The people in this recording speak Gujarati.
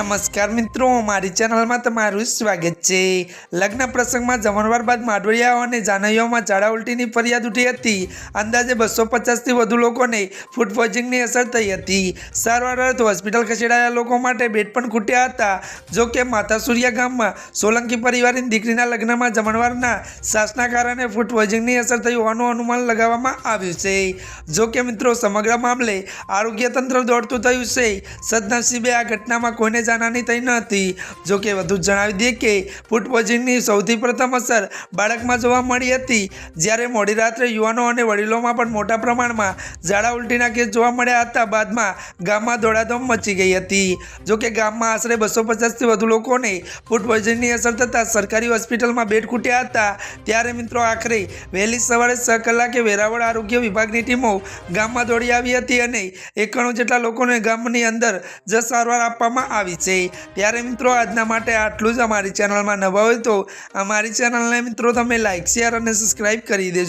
નમસ્કાર મિત્રો, મારી ચેનલમાં તમારું સ્વાગત છે. લગ્ન પ્રસંગમાં જમણવાર બાદ માડવડિયાઓ અને જાનૈયાઓમાં ઝાડા ઉલટીની ફરિયાદ ઉઠી હતી. અંદાજે બસો પચાસથી વધુ લોકોને ફૂડ પોઈઝનિંગની અસર થઈ હતી. સારવાર અર્થ હોસ્પિટલ ખસેડાયેલા લોકો માટે બેડ પણ ખૂટ્યા હતા. જો કે માતા ગામમાં સોલંકી પરિવારની દીકરીના લગ્નમાં જમણવારના શ્વાસના કારણે ફૂડ પોઈઝનિંગની અસર થઈ હોવાનું અનુમાન લગાવવામાં આવ્યું છે. જો કે મિત્રો, સમગ્ર મામલે આરોગ્ય તંત્ર દોડતું થયું છે. સદનસીબે આ ઘટનામાં કોઈને જાનહાની થઈ ન હતી. જોકે વધુ જણાવી દઈએ કે ફૂડ પોઈઝનિંગની સૌથી પ્રથમ અસર બાળકમાં જોવા મળી હતી. જ્યારે મોડી રાત્રે યુવાનો અને વડીલોમાં પણ મોટા પ્રમાણમાં ઝાડા ઉલટીના કેસ જોવા મળ્યા હતા. બાદમાં ગામમાં દોડાદોડ મચી ગઈ હતી. જોકે ગામમાં આશરે બસો પચાસથી વધુ લોકોને ફૂડ પોઈઝનિંગની અસર થતાં સરકારી હોસ્પિટલમાં બેડ ખૂટ્યા હતા. ત્યારે મિત્રો આખરે વહેલી સવારે છ કલાકે વેરાવળ આરોગ્ય વિભાગની ટીમો ગામમાં દોડી આવી હતી અને એકાણું જેટલા લોકોને ગામની અંદર જ સારવાર આપવામાં આવી છે. ત્યારે મિત્રો, આજના માટે આટલું જ અમારી ચેનલમાં નવા હોય તો અમારી ચેનલને મિત્રો, તમે લાઇક શેર અને સબસ્ક્રાઈબ કરી દેજો.